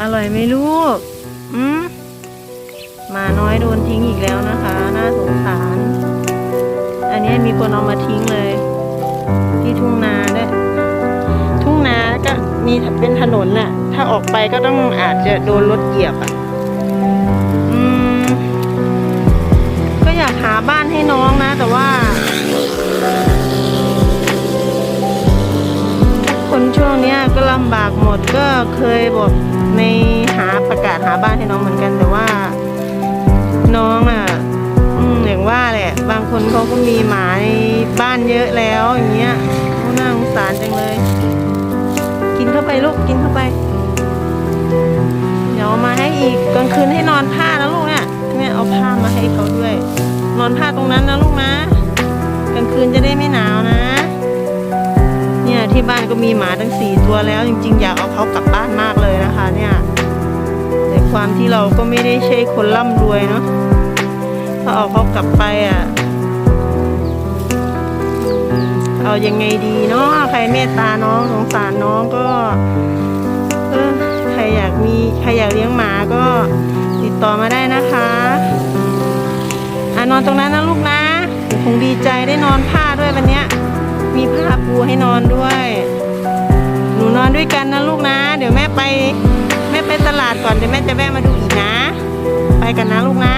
อร่อยไหมลูก อืมมาน้อยโดนทิ้งอีกแล้วนะคะ น่าสงสาร อันนี้มีคนเอามาทิ้งเลย ที่ทุ่งนาด้วยทุ่งนาก็มีเป็นถนนน่ะ ถ้าออกไปก็ต้องอาจจะโดนรถเหยียบอะอืมก็อยากหาบ้านให้น้องนะ แต่ว่า ช่วงนี้ก็ลำบากหมดก็เคยบอกในหาประกาศหาบ้านให้น้องเหมือนกันแต่ว่า น้องอะอย่างว่าแหละ บางคนเขาก็มีหมาในบ้านเยอะแล้วอย่างเงี้ยเขาน่าสงสารจังเลย กินเข้าไปลูกกินเข้าไป เดี๋ยวมาให้อีกกลางคืนให้นอนผ้านะลูกเนี่ยเนี่ยเอาผ้ามาให้เขาด้วย นอนผ้าตรงนั้นนะลูกนะกลางคืนจะได้ไม่ ที่บ้านก็มีหมาทั้งสี่ตัวแล้ว จริง ๆ อยากเอาเขากลับบ้านมากเลยนะคะ เนี่ยแต่ความที่เราก็ไม่ได้ใช่คนร่ำรวยเนาะถ้าเอาเขากลับไปอะเอายังไงดีเนาะใครเมตตาน้องสงสารน้องก็เออใครอยากมีใครอยากเลี้ยงหมาก็ติดต่อมาได้นะคะอะนอนตรงนั้นนะลูกนะ คงดีใจได้นอนผ้าด้วยวันเนี้ย มีผ้าปูให้นอนด้วย หนูนอนด้วยกันนะลูกนะ เดี๋ยวแม่ไป แม่ไปตลาดก่อน เดี๋ยวแม่จะแวะมาดูอีกนะ ไปกันนะลูกนะ